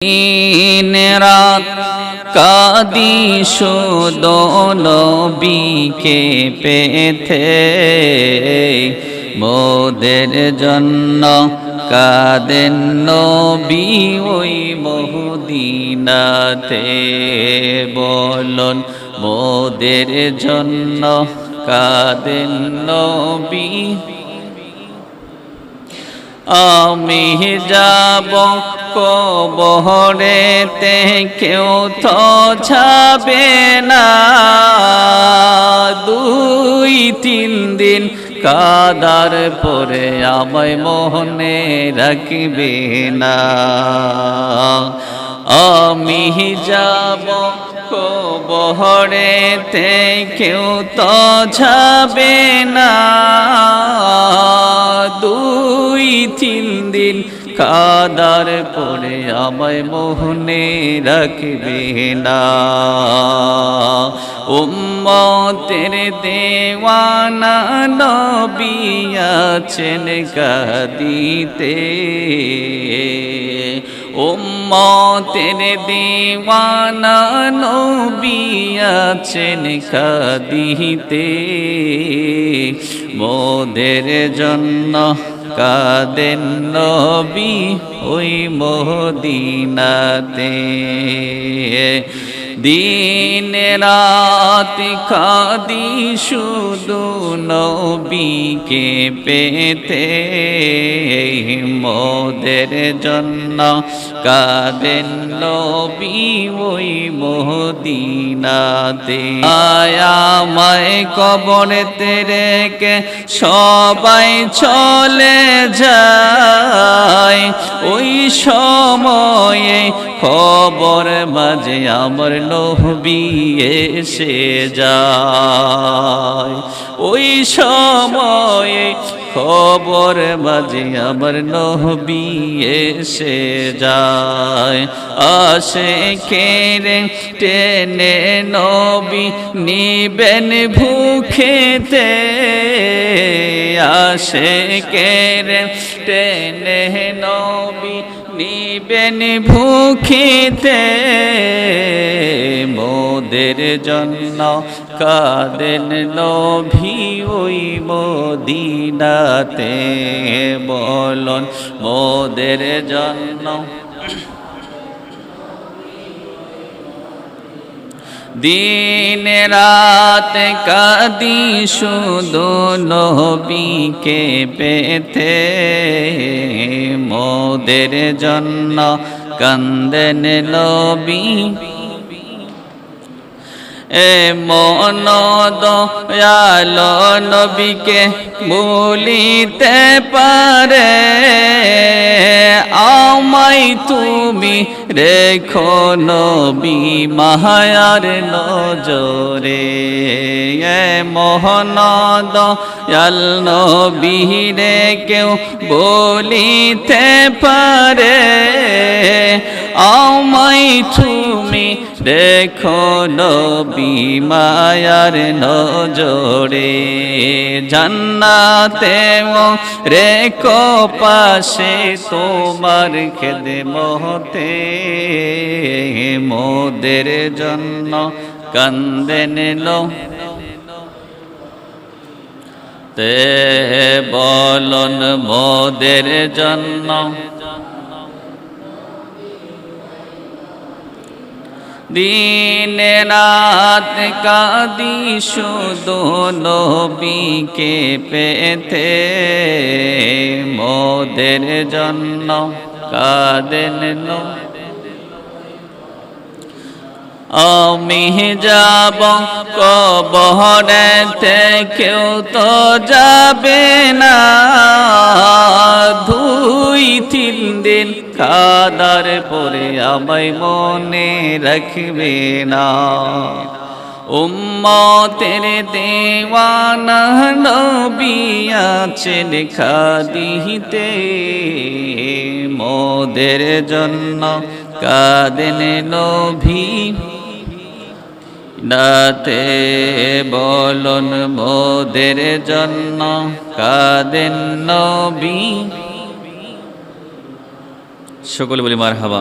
দিন রাত কাদি নবীকে পেতে, মোদের জন্য কাদেন নবী ওই বহুদিনাতে। বলন, মোদের জন্য কাদেন নবী আমি যাব কবহরেতে কেউ তো যাবে না। দুই তিন দিন কাদার পরে আমায় মোহনে রাখবে না। আমি যাব কবহরেতে কেউ তো যাবে না। দুই তিন দিন কাদার পরে আমায় মোহনে রাখবে না। উম্মতের দেওয়ানা নবী আছেন কাদিতে উম্মতের দেওয়ানা নবী কাদিতে। মোদের জন্য কাদেন নবী ওই মদিনাতে? দিন রাত কাদি শুধু নবীকে পেতে, মোদের জন্য কাদেন নবী ওই মদিনাতে। আয়ামায় কবরেতে রেখে সবাই চলে যায়, ওই সময়ে খবর মাঝে আমার নবী এসে যায়। ওই সময়ে খবর মাঝে আমার নবী এসে যায়। আসে কেরে টেনে নবী নিবেন ভুখেতে। আসে কেরে টেনে নবী নিবেন ভুখিতে মোদের জন্য কাদেন লোভি ওই মোদিনাতে বলন মোদের জন্য দিন রাত কাদি শুধু নবীকে পেতে। মোদের জন্য কান্দেন নবী। এ মন দয়ালো নবীকে ভুলিতে পারে। আমাই তুমি রেখো নবী মায়ার নজরে। এ মোহন দয়াল নবী রে কেউ বলিতে পারে। আমাই তুমি দেখো নবী মায়ার নজরে, জান্নাতে রেখো পাশে তোমার খেদে মহতে মোদের জন্য কান্দেন লো তে বলন মোদের জন্য দিন রাত কাদি শুধু নবীকে পেতে। মোদের জন্য কাদেন আমি যাব কবহরেতে কেউ তো যাবে না। দুই তিন দিন কাদার পরে আমায় মনে রাখবে না। উম্মতের দেওয়ানা নবী আছেন খাদিতে, মোদের জন্য কাদেন নভী নাতে বলন, মোদের জন্য কাদেন নবী। সকলে বলি মার হাবা